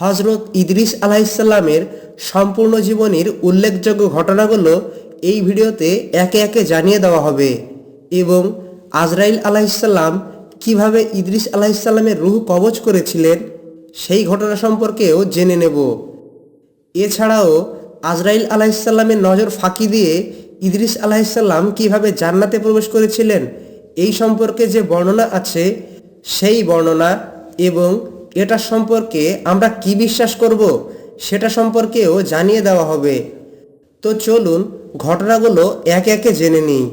হজরত ইদ্রিস আলাহিসাল্লামের সম্পূর্ণ জীবনীর উল্লেখযোগ্য ঘটনাগুলো এই ভিডিওতে একে একে জানিয়ে দেওয়া হবে এবং আজরাইল আলাহিসাল্লাম কীভাবে ইদ্রিস আলাহিসাল্লামের রুহ কবচ করেছিলেন সেই ঘটনা সম্পর্কেও জেনে নেব। এছাড়াও আজরাইল আলাহিসাল্লামের নজর ফাঁকি দিয়ে ইদ্রিস আলাহিসাল্লাম কীভাবে জান্নাতে প্রবেশ করেছিলেন এই সম্পর্কে যে বর্ণনা আছে সেই বর্ণনা এবং এটা সম্পর্কে আমরা কি বিশ্বাস করব সেটা সম্পর্কেও জানিয়ে দেওয়া হবে। তো চলুন ঘটনাগুলো একে একে জেনে নিই।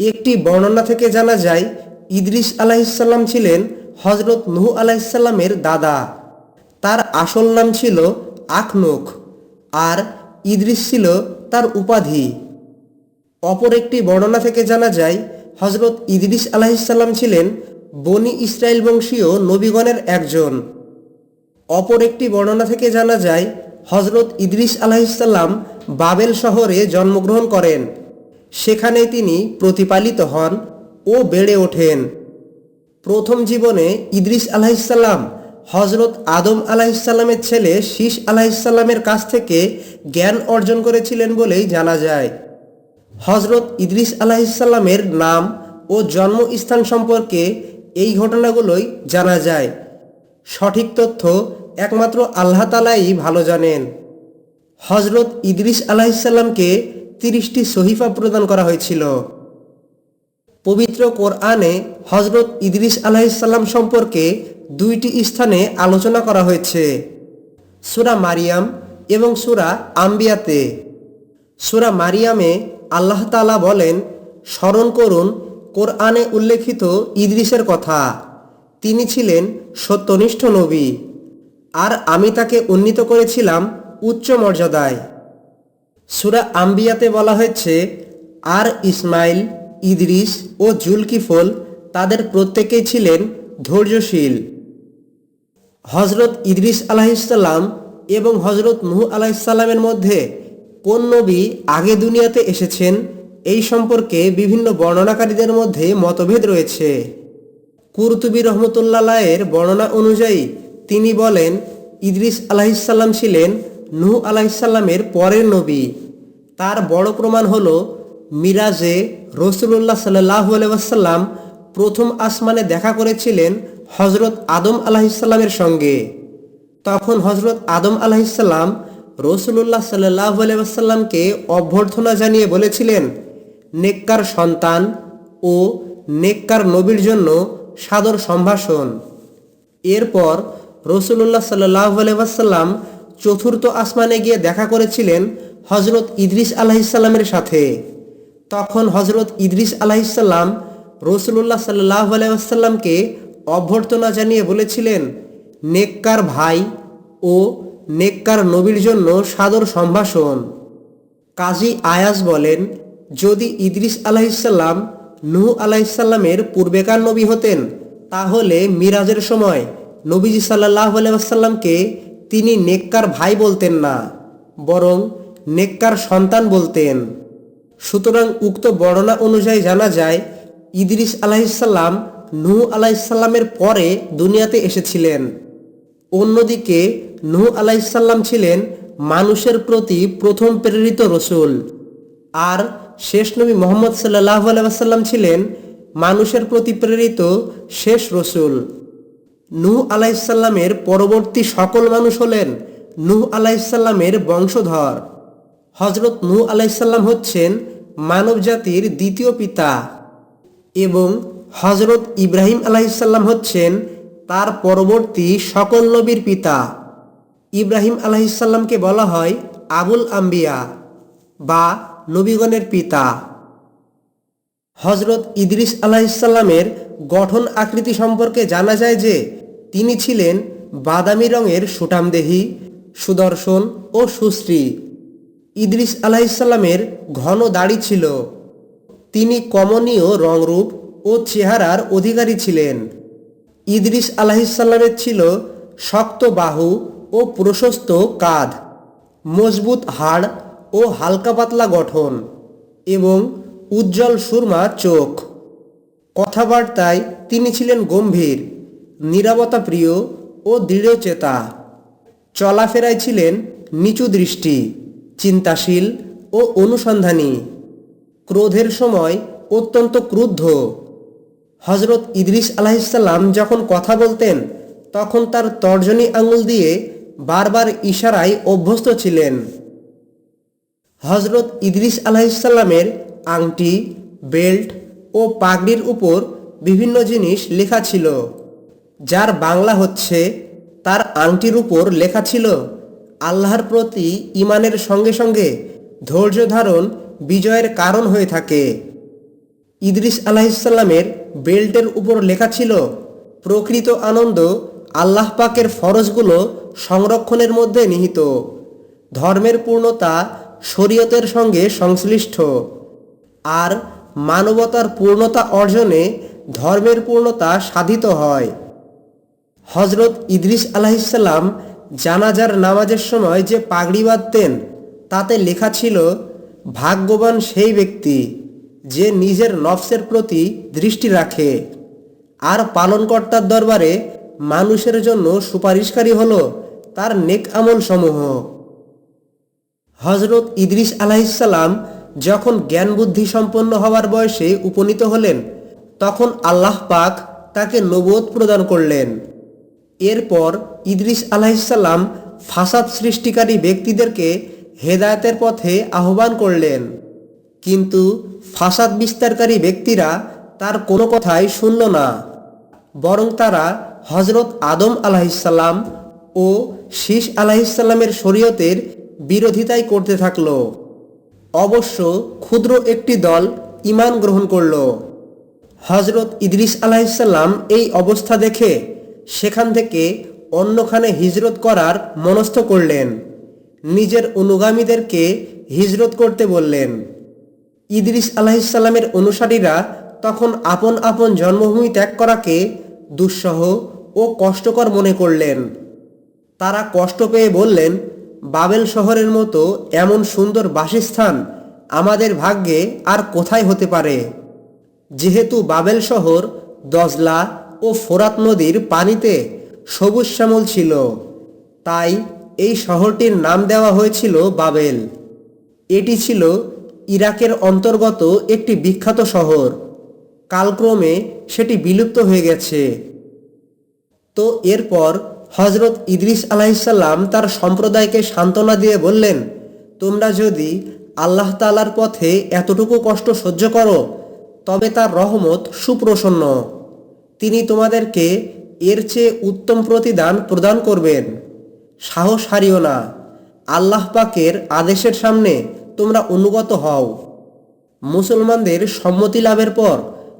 একটি বর্ণনা থেকে জানা যায়, ইদ্রিস আলাহিসাল্লাম ছিলেন হজরত নুহ আলাহিসাল্লামের দাদা। তার আসল নাম ছিল আখনুখ আর ইদ্রিস ছিল তার উপাধি। অপর একটি বর্ণনা থেকে জানা যায় হজরত ইদ্রিস আলাহিসাল্লাম ছিলেন বনি ইসরায়েল বংশীয় নবীগণের একজন। অপর একটি বর্ণনা থেকে জানা যায় হজরত ইদ্রিস আলাহিসাল্লাম বাবেল শহরে জন্মগ্রহণ করেন। সেখানে তিনি প্রতিপালিত হন ও বেড়ে ওঠেন। প্রথম জীবনে ইদ্রিস আলাহিসাল্লাম হজরত আদম আলাহিসাল্লামের ছেলে শীষ আলাহিসাল্লামের কাছ থেকে জ্ঞান অর্জন করেছিলেন বলেই জানা যায়। হজরত ইদ্রিস আলাহিসাল্লামের নাম ও জন্মস্থান সম্পর্কে এই ঘটনাগুলোই জানা যায়। সঠিক তথ্য একমাত্র আল্লাহ তালাই ভালো জানেন। হজরত ইদ্রিস আলাহিসাল্লামকে তিরিশটি সহিফা প্রদান করা হয়েছিল। পবিত্র কোরআনে হজরত ইদ্রিস আলাহিসাল্লাম সম্পর্কে দুইটি স্থানে আলোচনা করা হয়েছে। সুরা মারিয়াম এবং সুরা আম্বিয়াতে। সুরা মারিয়ামে আল্লাহ তালা বলেন, স্মরণ করুন কোরআনে উল্লেখিত ইদ্রিসের কথা। তিনি ছিলেন সত্যনিষ্ঠ নবী। আর আমি তাকে উন্নীত করেছিলাম উচ্চ মর্যাদায়। সুরা আম্বিয়াতে বলা হয়েছে, আর ইসমাইল, ইদ্রিস ও জুলকিফল তাদের প্রত্যেকেই ছিলেন ধৈর্যশীল। হজরত ইদ্রিস আলাহিসাল্লাম এবং হজরত নুহ আলাহিসাল্লামের মধ্যে কোন নবী আগে দুনিয়াতে এসেছেন এই সম্পর্কে বিভিন্ন বর্ণনাকারীদের মধ্যে মতভেদ রয়েছে। কুরতুবি এর বর্ণনা অনুযায়ী তিনি বলেন, ইদ্রিস আলাহিসাল্লাম ছিলেন নুহ আলাহিসাল্লামের পরের নবী। তার বড় প্রমাণ হল, মিরাজে রসুল্লাহ সাল্লাহ আলাইসাল্লাম প্রথম আসমানে দেখা করেছিলেন হজরত আদম আলাহিসাল্লামের সঙ্গে। তখন হজরত আদম আলাহিসাল্লাম রসুল্লাহ সাল্লাহ আলাইসাল্লামকে অভ্যর্থনা জানিয়ে বলেছিলেন নেককার সন্তান ও নেককার নবীর জন্য সাদর সম্ভাষণ। এরপর রসুল্লাহ সাল্লাহ চতুর্থ আসমানে গিয়ে দেখা করেছিলেন হজরত ইদ্রিস আলাহিসাল্লামের সাথে। তখন হজরত ইদ্রিস আলাহিসাল্লাম রসুল্লাহ সাল্লাহ আলাইসাল্লামকে অভ্যর্থনা জানিয়ে বলেছিলেন, নেককার ভাই ও নেককার নবীর জন্য সাদর সম্ভাষণ। কাজী আয়াস বলেন যদি ইদ্রিস আলাহিসাল্লাম নুহ আলাহিসাল্লামের পূর্বেকার নবী হতেন, তাহলে মিরাজের সময় নবীজি সাল্লাহ আলাইসাল্লামকে তিনি নেককার ভাই বলতেন না, বরং নেককার সন্তান বলতেন। সুতরাং উক্ত বর্ণনা অনুযায়ী জানা যায়, ইদ্রিস আলাহিসাল্লাম নূহ আলাইসাল্লামের পরে দুনিয়াতে এসেছিলেন। অন্যদিকে নূহ আলাইসাল্লাম ছিলেন মানুষের প্রতি প্রথম প্রেরিত রসুল, আর শেষ নবী মোহাম্মদ সাল্লাহ আলাইসাল্লাম ছিলেন মানুষের প্রতি প্রেরিত শেষ রসুল। নূহ আলাইসাল্লামের পরবর্তী সকল মানুষ হলেন নূহ আলাইসাল্লামের বংশধর। হজরত নূহ আলাইসাল্লাম হচ্ছেন মানব জাতির দ্বিতীয় পিতা এবং হজরত ইব্রাহিম আলাইসাল্লাম হচ্ছেন তার পরবর্তী সকল নবীর পিতা। ইব্রাহিম আলাইসাল্লামকে বলা হয় আবুল আম্বিয়া বা নবীগণের পিতা। হজরত ইদ্রিস আলাহিসাল্লামের গঠন আকৃতি সম্পর্কে জানা যায় যে, তিনি ছিলেন বাদামি রঙের সুটামদেহি সুদর্শন ও সুশ্রী। ইদ্রিস আলাহিসাল্লামের ঘন দাড়ি ছিল। তিনি কমনীয় রংরূপ ও চেহারার অধিকারী ছিলেন। ইদ্রিস আলাহিসাল্লামের ছিল শক্ত বাহু ও প্রশস্ত কাঁধ, মজবুত হাড় ও হালকা পাতলা গঠন এবং উজ্জ্বল সুরমা চোখ। কথাবার্তায় তিনি ছিলেন গম্ভীর নিরাপত্তা প্রিয় ও দৃঢ়চেতা। চলাফেরায় ছিলেন নিচু দৃষ্টি, চিন্তাশীল ও অনুসন্ধানী। ক্রোধের সময় অত্যন্ত ক্রুদ্ধ। হজরত ইদ্রিস আলাহিসাল্লাম যখন কথা বলতেন, তখন তার তর্জনী আঙুল দিয়ে বারবার ইশারায় অভ্যস্ত ছিলেন। হজরত ইদ্রিস আলাহিসাল্লামের আংটি, বেল্ট ও পাগড়ির উপর বিভিন্ন জিনিস লেখা ছিল। যার বাংলা হচ্ছে, তার আংটির উপর লেখা ছিল, আল্লাহর প্রতি ইমানের সঙ্গে সঙ্গে ধৈর্য ধারণ বিজয়ের কারণ হয়ে থাকে। ইদ্রিস আলাহিসাল্লামের বেল্টের উপর লেখা ছিল, প্রকৃত আনন্দ আল্লাহ পাকের ফরজগুলো সংরক্ষণের মধ্যে নিহিত। ধর্মের পূর্ণতা শরীয়তের সঙ্গে সংশ্লিষ্ট। আর মানবতার পূর্ণতা অর্জনে ধর্মের পূর্ণতা সাধিত হয়। হজরত ইদ্রিস আলাহিসাল্লাম জানাজার নামাজের সময় যে পাগড়ি বাঁধতেন, তাতে লেখা ছিল, ভাগ্যবান সেই ব্যক্তি যে নিজের নফসের প্রতি দৃষ্টি রাখে আর পালনকর্তার দরবারে মানুষের জন্য সুপারিশকারী হল তার নেক আমল সমূহ হজরত ইদ্রিস আলাহিসাল্লাম যখন জ্ঞান বুদ্ধি সম্পন্ন হওয়ার বয়সে উপনীত হলেন, তখন আল্লাহ পাক তাকে নবোধ প্রদান করলেন। এরপর ইদ্রিস আলাহিসাল্লাম ফাসাদ সৃষ্টিকারী ব্যক্তিদেরকে হেদায়তের পথে আহ্বান করলেন। কিন্তু ফাসাদ বিস্তারকারী ব্যক্তিরা তার কোনো কথাই শুনল না, বরং তারা হজরত আদম আলাহিসাল্লাম ও শীষ আলাহিসাল্লামের শরীয়তের বিরোধিতাই করতে থাকল। অবশ্য ক্ষুদ্র একটি দল ইমান গ্রহণ করল। হজরত ইদ্রিস আলাহিসাল্লাম এই অবস্থা দেখে সেখান থেকে অন্যখানে হিজরত করার মনস্থ করলেন। নিজের অনুগামীদেরকে হিজরত করতে বললেন। ইদ্রিস আলাহিসাল্লামের অনুসারীরা তখন আপন আপন জন্মভূমি ত্যাগ করাকে দুঃসহ ও কষ্টকর মনে করলেন। তারা কষ্ট পেয়ে বললেন বাবেল শহরের মতো এমন সুন্দর বাসস্থান আমাদের ভাগ্যে আর কোথায় হতে পারে? যেহেতু বাবেল শহর দজলা ও ফোরাত নদীর পানিতে সবুজ শ্যামল ছিল, তাই এই শহরটির নাম দেওয়া হয়েছিল বাবেল। এটি ছিল ইরাকের অন্তর্গত একটি বিখ্যাত শহর। কালক্রমে সেটি বিলুপ্ত হয়ে গেছে। তো এরপর হজরত ইদ্রিস আলাহিসাল্লাম তার সম্প্রদায়কে সান্ত্বনা দিয়ে বললেন, তোমরা যদি আল্লাহ তালার পথে এতটুকু কষ্ট সহ্য করো, তবে তার রহমত সুপ্রসন্ন। তিনি তোমাদেরকে এর চেয়ে উত্তম প্রতিদান প্রদান করবেন। সাহস হারিও না। আল্লাহ পাকের আদেশের সামনে তোমরা অনুগত হও। মুসলমানদের সম্মতি লাভের পর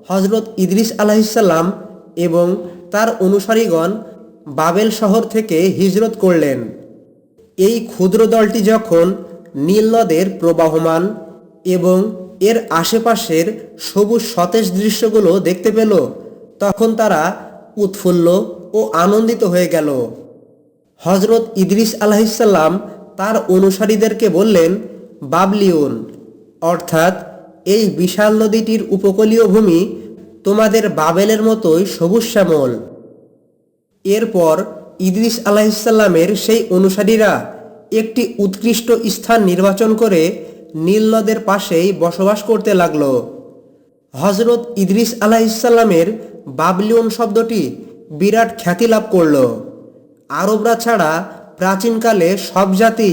হজরত ইদ্রিস আলাহিসাল্লাম এবং তার অনুসারীগণ বাবেল শহর থেকে হিজরত করলেন। এই ক্ষুদ্র দলটি যখন নীল নদের প্রবাহমান এবং এর আশেপাশের সবুজ সতেজ দৃশ্যগুলো দেখতে পেল, তখন তারা উৎফুল্ল ও আনন্দিত হয়ে গেল। হজরত ইদ্রিস আলাহিসাল্লাম তার অনুসারীদেরকে বললেন বাবলিউন অর্থাৎ এই বিশাল নদীটির উপকূলীয় ভূমি তোমাদের বাবেলের মতোই সবুজ শ্যামল। এরপর ইদ্রিস আলাহিসাল্লামের সেই অনুসারীরা একটি উৎকৃষ্ট স্থান নির্বাচন করে নীল নদের পাশেই বসবাস করতে লাগল। হজরত ইদ্রিস আলাহিসাল্লামের বাবলিউন শব্দটি বিরাট খ্যাতি লাভ করল। আরবরা ছাড়া প্রাচীনকালে সব জাতি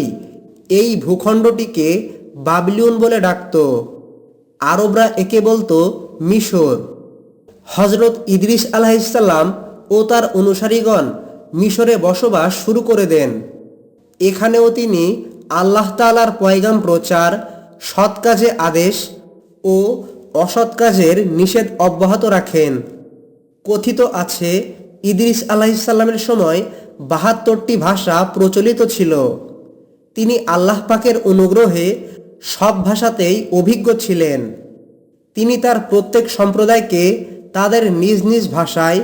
এই ভূখণ্ডটিকে বাবলিউন বলে ডাকত। আরবরা একে বলতো মিশর। হজরত ইদ্রিস আলাহিসাল্লাম ও তার অনুসারীগণ মিশরে বসবাস শুরু করে দেন। এখানেও তিনি আল্লাহ তালার পয়গাম প্রচার, সৎ কাজে আদেশ ও অসৎ কাজের নিষেধ অব্যাহত রাখেন। কথিত আছে, ইদ্রিস আলাহিসাল্লামের সময় বাহাত্তরটি ভাষা প্রচলিত ছিল। তিনি আল্লাহ পাকের অনুগ্রহে সব ভাষাতেই অভিজ্ঞ ছিলেন। তিনি তার প্রত্যেক সম্প্রদায়কে তাদের নিজ নিজ ভাষায়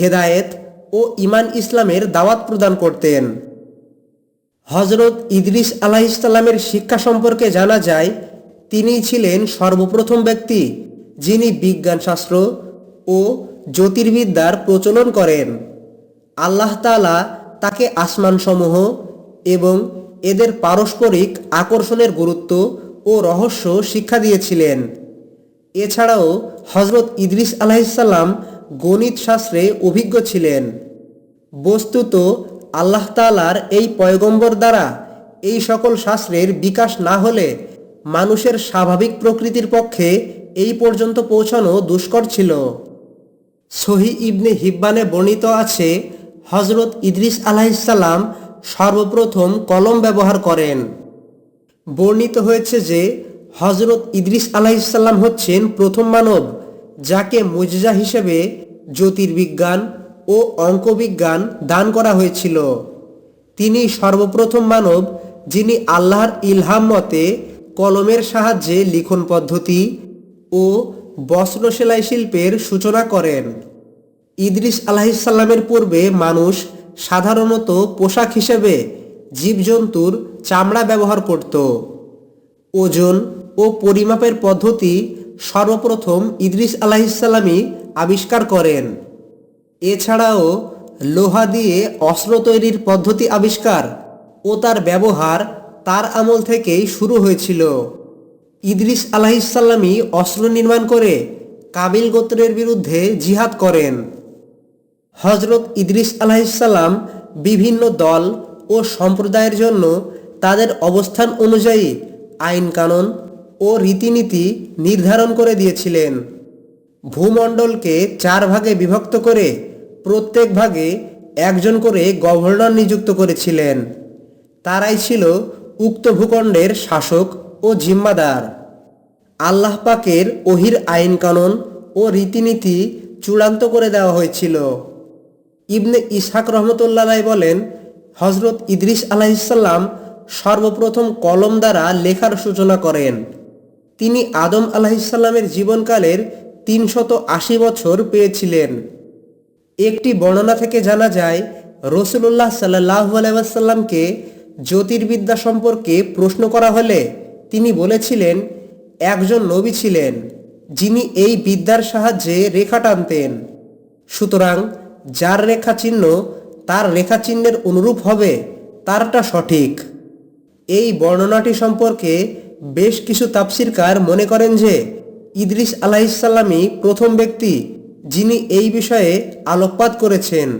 হেদায়েত ও ইমান ইসলামের দাওয়াত প্রদান করতেন। হজরত ইদ্রিস আলাহিসাল্লামের শিক্ষা সম্পর্কে জানা যায় তিনিই ছিলেন সর্বপ্রথম ব্যক্তি যিনি বিজ্ঞানশাস্ত্র ও জ্যোতির্বিদ্যার প্রচলন করেন। আল্লাহ তালা তাকে আসমানসমূহ এবং এদের পারস্পরিক আকর্ষণের গুরুত্ব ও রহস্য শিক্ষা দিয়েছিলেন। এছাড়াও হজরত ইদ্রিস আলাহিসাল্লাম গণিত শাস্ত্রে অভিজ্ঞ ছিলেন। বস্তুত আল্লাহ তালার এই পয়গম্বর দ্বারা এই সকল শাস্ত্রের বিকাশ না হলে মানুষের স্বাভাবিক প্রকৃতির পক্ষে এই পর্যন্ত পৌঁছানো দুষ্কর ছিল। সহি ইবনে হিব্বানে বর্ণিত আছে হজরত ইদ্রিস আলাহিসাল্লাম সর্বপ্রথম কলম ব্যবহার করেন। বর্ণিত হয়েছে যে হজরত ইদ্রিস আলাহিসাল্লাম হচ্ছেন প্রথম মানব, যাকে মুজজা হিসেবে জ্যোতির্বিজ্ঞান ও অঙ্কবিজ্ঞান দান করা হয়েছিল। তিনি সর্বপ্রথম মানব, যিনি আল্লাহর ইলহাম মতে কলমের সাহায্যে লিখন পদ্ধতি ও বস্ত্র সেলাই শিল্পের সূচনা করেন। ইদ্রিস আলাহিসাল্লামের পূর্বে মানুষ সাধারণত পোশাক হিসেবে জীবজন্তুর চামড়া ব্যবহার করত। ওজন ও পরিমাপের পদ্ধতি সর্বপ্রথম ইদ্রিস আলাহিসাল্লামই আবিষ্কার করেন। এছাড়াও লোহা দিয়ে অস্ত্র তৈরির পদ্ধতি আবিষ্কার ও তার ব্যবহার তার আমল থেকেই শুরু হয়েছিল। ইদ্রিস আলাহিসাল্লামই অস্ত্র নির্মাণ করে কাবিল গোত্রের বিরুদ্ধে জিহাদ করেন। হজরত ইদ্রিস আলাহিসাল্লাম বিভিন্ন দল ও সম্প্রদায়ের জন্য তাদের অবস্থান অনুযায়ী আইন কানুন ও রীতিনীতি নির্ধারণ করে দিয়েছিলেন। ভূমণ্ডলকে চার ভাগে বিভক্ত করে প্রত্যেক ভাগে একজন করে গভর্নর নিযুক্ত করেছিলেন। তারাই ছিল উক্ত ভূখণ্ডের শাসক ও জিম্মাদার। আল্লাহ পাকের ওহির আইন কানুন ও রীতিনীতি চূড়ান্ত করে দেওয়া হয়েছিল। ইবনে ইসাক রহমতুল্লাহ বলেন হজরত ইদ্রিস আলাহিসাল্লাম সর্বপ্রথম কলম দ্বারা লেখার সূচনা করেন। তিনি আদম আলাহিসাল্লামের জীবনকালের তিনশত আশি বছর পেয়েছিলেন। একটি বর্ণনা থেকে জানা যায় রসুল্লাহ সাল্লাহ আলাইসাল্লামকে জ্যোতির্বিদ্যা সম্পর্কে প্রশ্ন করা হলে তিনি বলেছিলেন, একজন নবী ছিলেন, যিনি এই বিদ্যার সাহায্যে রেখা টানতেন। সুতরাং যার রেখা চিহ্ন তার রেখা চিহ্নের অনুরূপ হবে, তারটা সঠিক। এই বর্ণনাটি সম্পর্কে বেশ কিছু তাপসিরকার মনে করেন যে, ইদ্রিস আলাহিসাল্লামই প্রথম ব্যক্তি যিনি এই বিষয়ে আলোকপাত করেছেন।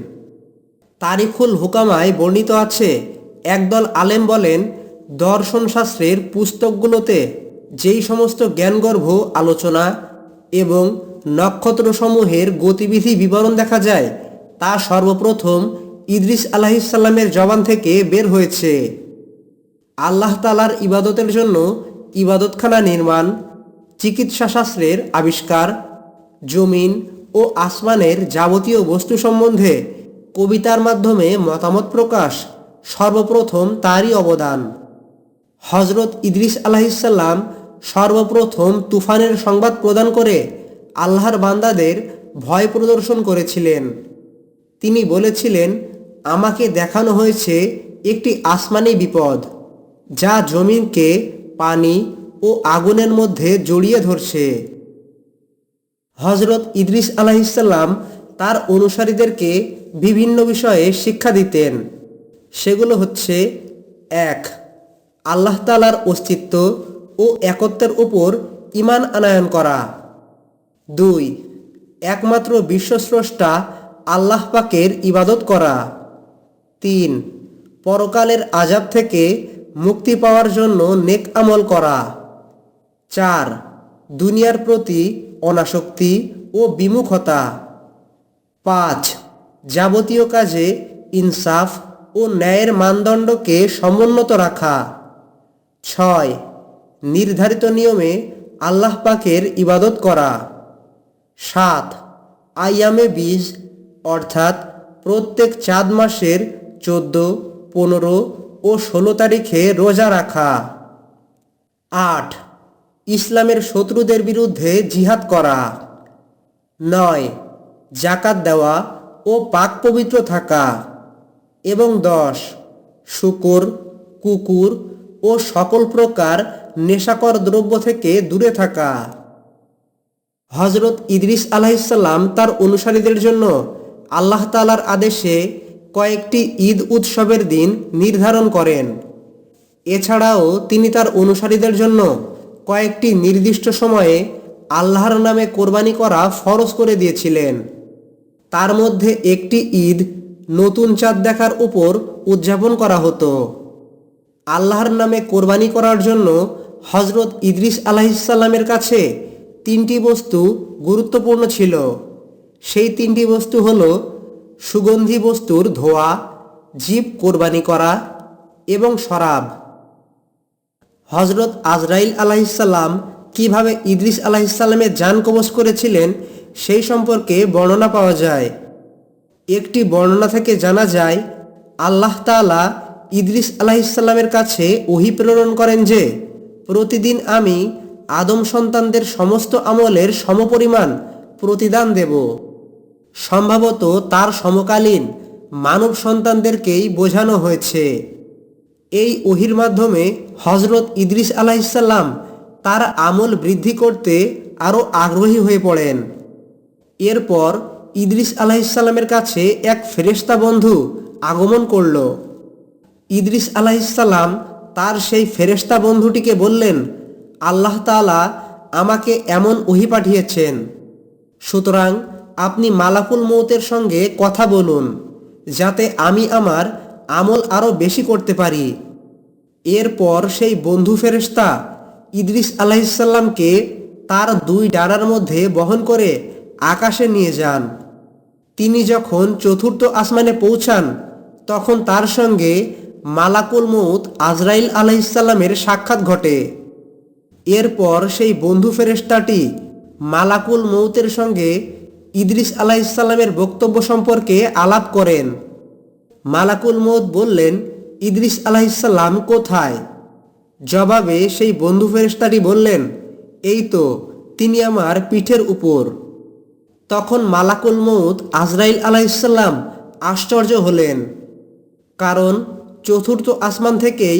তারিখুল হুকামায় বর্ণিত আছে, একদল আলেম বলেন, দর্শনশাস্ত্রের পুস্তকগুলোতে যেই সমস্ত জ্ঞানগর্ভ আলোচনা এবং নক্ষত্রসমূহের গতিবিধি বিবরণ দেখা যায়, তা সর্বপ্রথম ইদ্রিস আলাহিসাল্লামের জবান থেকে বের হয়েছে। আল্লাহ তালার ইবাদতের জন্য ইবাদতখানা নির্মাণ চিকিৎসা শাস্ত্রের আবিষ্কার, জমিন ও আসমানের যাবতীয় বস্তু সম্বন্ধে কবিতার মাধ্যমে মতামত প্রকাশ সর্বপ্রথম তারই অবদান। হজরত ইদ্রিস আলাহিসাল্লাম সর্বপ্রথম তুফানের সংবাদ প্রদান করে আল্লাহর বান্দাদের ভয় প্রদর্শন করেছিলেন। তিনি বলেছিলেন, আমাকে দেখানো হয়েছে একটি আসমানি বিপদ, যা জমিনকে পানি ও আগুনের মধ্যে জড়িয়ে ধরছে। হজরত ইদ্রিস আলাহিসাল্লাম তার অনুসারীদেরকে বিভিন্ন বিষয়ে শিক্ষা দিতেন। সেগুলো হচ্ছে, এক, আল্লাহ তালার অস্তিত্ব ও একত্বের উপর ইমান আনায়ন করা। দুই, একমাত্র বিশ্বস্রষ্টা আল্লাহ পাকের ইবাদত করা। তিন, পরকালের আজাব থেকে মুক্তি পাওয়ার জন্য নেক আমল করা। চার, দুনিয়ার প্রতি অনাসক্তি ও বিমুখতা। পাঁচ, যাবতীয় কাজে ইনসাফ ও ন্যায়ের মানদণ্ডকে সমুন্নত রাখা। ছয়, নির্ধারিত নিয়মে আল্লাহ পাকের ইবাদত করা। সাত আইয়ামে বীজ, অর্থাৎ প্রত্যেক চাঁদ মাসের চোদ্দ, পনেরো ও ষোলো তারিখে রোজা রাখা। আট, ইসলামের শত্রুদের বিরুদ্ধে জিহাদ করা। নয় জাকাত দেওয়া ও পাক পবিত্র থাকা। এবং দশ, শুকুর, কুকুর ও সকল প্রকার নেশাকর দ্রব্য থেকে দূরে থাকা। হজরত ইদ্রিস আলাহিসাল্লাম তার অনুসারীদের জন্য আল্লাহ তালার আদেশে কয়েকটি ঈদ উৎসবের দিন নির্ধারণ করেন। এছাড়াও তিনি তার অনুসারীদের জন্য কয়েকটি নির্দিষ্ট সময়ে আল্লাহর নামে কোরবানি করা ফরজ করে দিয়েছিলেন। তার মধ্যে একটি ঈদ নতুন চাঁদ দেখার উপর উদযাপন করা হতো। আল্লাহর নামে কোরবানি করার জন্য হজরত ইদ্রিস আলাহিসাল্লামের কাছে তিনটি বস্তু গুরুত্বপূর্ণ ছিল। সেই তিনটি বস্তু হল সুগন্ধি বস্তুর ধোয়া, জীব কোরবানি করা এবং শরাব। হজরত আজরাইল আলাহিসাল্লাম কীভাবে ইদ্রিস আলাহিসাল্লামের যান কবচ করেছিলেন, সেই সম্পর্কে বর্ণনা পাওয়া যায়। একটি বর্ণনা থেকে জানা যায়, আল্লাহ তাআলা ইদ্রিস আলাহিসাল্লামের কাছে ওহি প্রেরণ করেন যে, প্রতিদিন আমি আদম সন্তানদের সমস্ত আমলের সমপরিমাণ প্রতিদান দেব। সম্ভবত তার সমকালীন মানব সন্তানদেরকেই বোঝানো হয়েছে। এই ওহির মাধ্যমে হজরত ইদ্রিস আলাহিসাল্লাম তার আমল বৃদ্ধি করতে আরও আগ্রহী হয়ে পড়েন। এরপর ইদ্রিস আলাহিসাল্লামের কাছে এক ফেরেশতা বন্ধু আগমন করল। ইদ্রিস আলাহিসাল্লাম তার সেই ফেরেশতা বন্ধুটিকে বললেন, আল্লাহ তাআলা আমাকে এমন ওহি পাঠিয়েছেন। সুতরাং আপনি মালাকুল মৌতের সঙ্গে কথা বলুন, যাতে আমি আমার আমল আরও বেশি করতে পারি। এরপর সেই বন্ধু ফেরেশতা ইদ্রিস আলাহিসাল্লামকে তার দুই ডানার মধ্যে বহন করে আকাশে নিয়ে যান। তিনি যখন চতুর্থ আসমানে পৌঁছান, তখন তার সঙ্গে মালাকুল মৌত আজরাইল আলাইসাল্লামের সাক্ষাৎ ঘটে। এরপর সেই বন্ধু ফেরেশতাটি মালাকুল মৌতের সঙ্গে ইদ্রিস আলাইসাল্লামের বক্তব্য সম্পর্কে আলাপ করেন। মালাকুল মৌত বললেন, ইদ্রিস আলাইসাল্লাম কোথায়? জবাবে সেই বন্ধু ফেরেশতাটি বললেন, এই তো, তিনি আমার পিঠের উপর। তখন মালাকুল মৌত আজরাইল আলাইসাল্লাম আশ্চর্য হলেন, কারণ চতুর্থ আসমান থেকেই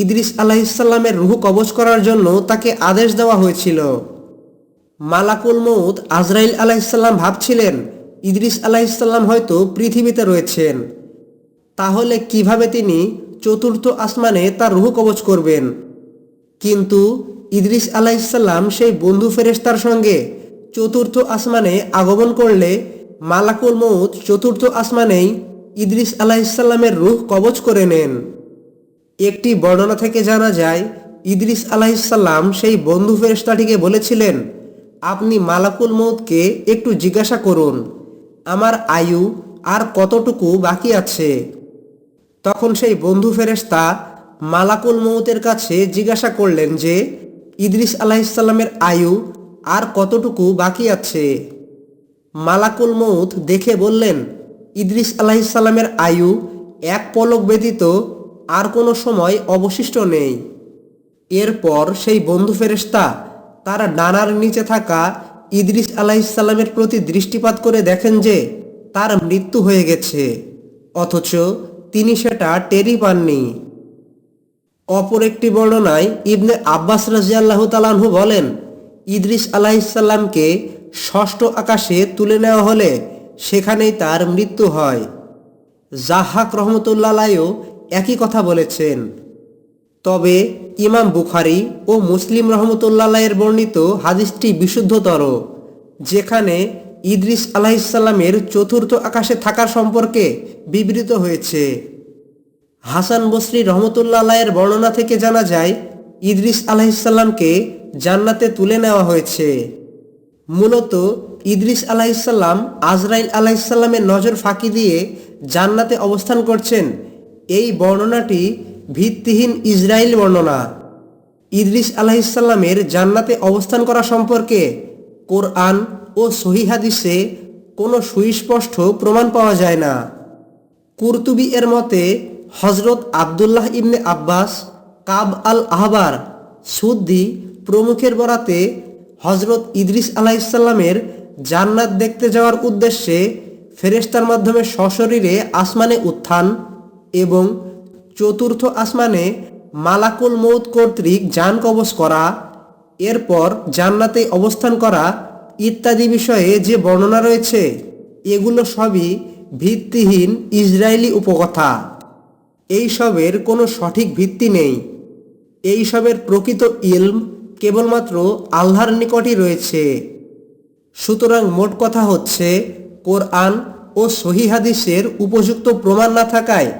ইদ্রিস আলাহিসাল্লামের রুহ কবচ করার জন্য তাকে আদেশ দেওয়া হয়েছিল। মালাকুল মৌত আজরাইল আলাহিসাল্লাম ভাবছিলেন, ইদ্রিস আলাহিসাল্লাম হয়তো পৃথিবীতে রয়েছেন। তাহলে কীভাবে তিনি চতুর্থ আসমানে তার রুহ কবচ করবেন? কিন্তু ইদ্রিস আলাহিসাল্লাম সেই বন্ধু ফেরেশতার সঙ্গে চতুর্থ আসমানে আগমন করলে মালাকুল মৌত চতুর্থ আসমানেই ইদ্রিস আলাহিসাল্লামের রুহ কবচ করে নেন। একটি বর্ণনা থেকে জানা যায়, ইদ্রিস আলাহিসাল্লাম সেই বন্ধু ফেরেশতাটিকে বলেছিলেন আপনি মালাকুল মৌতকে একটু জিজ্ঞাসা করুন, আমার আয়ু আর কতটুকু বাকি আছে? তখন সেই বন্ধু ফেরেশতা মালাকুল মৌতের কাছে জিজ্ঞাসা করলেন যে, ইদ্রিস আলাহিসাল্লামের আয়ু আর কতটুকু বাকি আছে? মালাকুল মৌত দেখে বললেন, ইদ্রিস আলাহিসাল্লামের আয়ু এক পলক ব্যতীত আর কোনো সময় অবশিষ্ট নেই। এরপর সেই বন্ধু ফেরেশতা তার ডানার নিচে থাকা ইদ্রিস আলাহিসাল্লামের প্রতি দৃষ্টিপাত করে দেখেন যে তার মৃত্যু হয়ে গেছে, অথচ তিনি সেটা টেরি পাননি। অপর একটি বর্ণনায় ইবনে আব্বাস রাজিয়াল্লাহ তালানহু বলেন, ইদ্রিস আলাহিসাল্লামকে ষষ্ঠ আকাশে তুলে নেওয়া হলে সেখানেই তার মৃত্যু হয়। জাহাক রহমতুল্লাহও একই কথা বলেছেন। তবে ইমাম বুখারি ও মুসলিম রহমতুল্লাহের বর্ণিত হাদিসটি বিশুদ্ধতর, যেখানে ইদ্রিস আলাহিসাল্লামের চতুর্থ আকাশে থাকার সম্পর্কে বিবৃত হয়েছে। হাসান বসরি রহমতুল্লাহের বর্ণনা থেকে জানা যায়, ইদ্রিস আলাহিসাল্লামকে জান্নাতে তুলে নেওয়া হয়েছে। মূলত ইদ্রিস আলাহিসাল্লাম আজরাইল আলাহিসাল্লামের নজর ফাঁকি দিয়ে জান্নাতে অবস্থান করছেন। এই বর্ণনাটি ভিত্তিহীন ইসরায়েল বর্ণনা। ইদ্রিস আলাহিসাল্লামের জান্নাতে অবস্থান করা সম্পর্কে কোরআন ও সহি হাদিসে কোনো সুস্পষ্ট প্রমাণ পাওয়া যায় না। কুরতুবি এর মতে হজরত আবদুল্লাহ ইবনে আব্বাস, কাব আল আহবার সুদ্দি প্রমুখের বরাতে হজরত ইদ্রিস আলাহিসাল্লামের জান্নাত দেখতে যাওয়ার উদ্দেশ্যে ফেরেশতার মাধ্যমে সশরীরে আসমানে উত্থান এবং চতুর্থ আসমানে মালাকুল মৌত কর্তৃক যান কবচ করা, এরপর জান্নাতে অবস্থান করা ইত্যাদি বিষয়ে যে বর্ণনা রয়েছে, এগুলো সবই ভিত্তিহীন ইসরায়েলি উপকথা। এইসবের কোনো সঠিক ভিত্তি নেই। এইসবের প্রকৃত ইলম কেবলমাত্র আল্লাহর নিকটই রয়েছে। সুতরাং মোট কথা হচ্ছে, কোরআন ও সহি হাদিসের উপযুক্ত প্রমাণ না থাকায়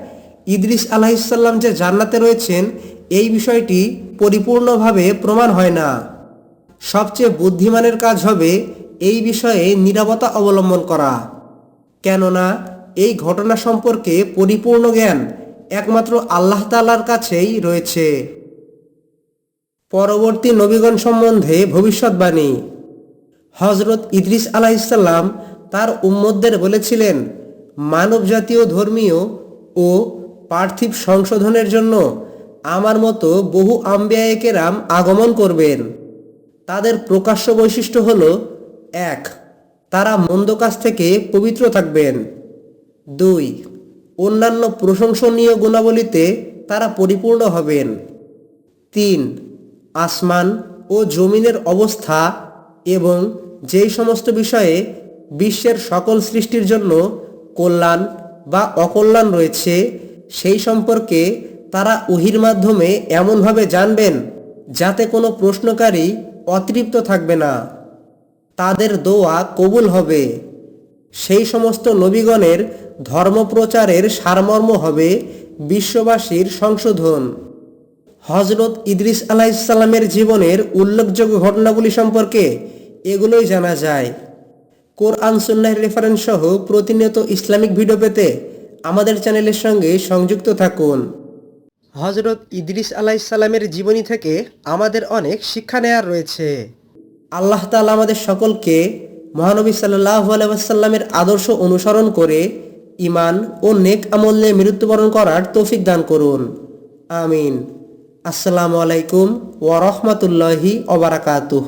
ইদ্রিস আলাহিসাল্লাম যে জান্নাতে রয়েছেন, এই বিষয়টি পরিপূর্ণভাবে প্রমাণ হয় না। সবচেয়ে বুদ্ধিমানের কাজ হবে এই বিষয়ে নিরাপত্তা অবলম্বন করা। কেননা, এই ঘটনা সম্পর্কে পরিপূর্ণ জ্ঞান একমাত্র আল্লাহ তালার কাছেই রয়েছে। পরবর্তী নবীগণ সম্বন্ধে ভবিষ্যৎবাণী। হজরত ইদ্রিস আলাহিসাল্লাম তার উম্মদদের বলেছিলেন মানব জাতীয় ধর্মীয় ও পার্থিব সংশোধনের জন্য আমার মতো বহু আম্বিয়ায়েকেরাম আগমন করবেন। তাদের প্রকাশ্য বৈশিষ্ট্য হল, এক, তারা মন্দ কাজ থেকে পবিত্র থাকবেন। দুই, অন্যান্য প্রশংসনীয় গুণাবলীতে তারা পরিপূর্ণ হবেন। তিন, আসমান ও জমিনের অবস্থা এবং যেই সমস্ত বিষয়ে বিশ্বের সকল সৃষ্টির জন্য কল্যাণ বা অকল্যাণ রয়েছে সেই সম্পর্কে তারা উহির মাধ্যমে এমনভাবে জানবেন যাতে কোনো প্রশ্নকারী অতৃপ্ত থাকবে না। তাদের দোয়া কবুল হবে। সেই সমস্ত নবীগণের ধর্মপ্রচারের সারমর্ম হবে বিশ্ববাসীর সংশোধন। হজরত ইদ্রিস আলাইসাল্লামের জীবনের উল্লেখযোগ্য ঘটনাগুলি সম্পর্কে এগুলোই জানা যায়। কোরআন সুন্নাহ রেফারেন্স সহ প্রতিনিয়ত ইসলামিক ভিডিও পেতে আমাদের চ্যানেলের সঙ্গে সংযুক্ত থাকুন। হজরত ইদ্রিস আলাইসাল্লামের জীবনী থেকে আমাদের অনেক শিক্ষা নেয়ার রয়েছে। আল্লাহ তাআলা আমাদের সকলকে মহানবী সাল্লাহ আলাইসাল্লামের আদর্শ অনুসরণ করে ইমান ও নেক আমল মৃত্যুবরণ করার তৌফিক দান করুন। আমিন। আসসালামু আলাইকুম ওয়ারহমতুল্লাহি অবরাকাতুহ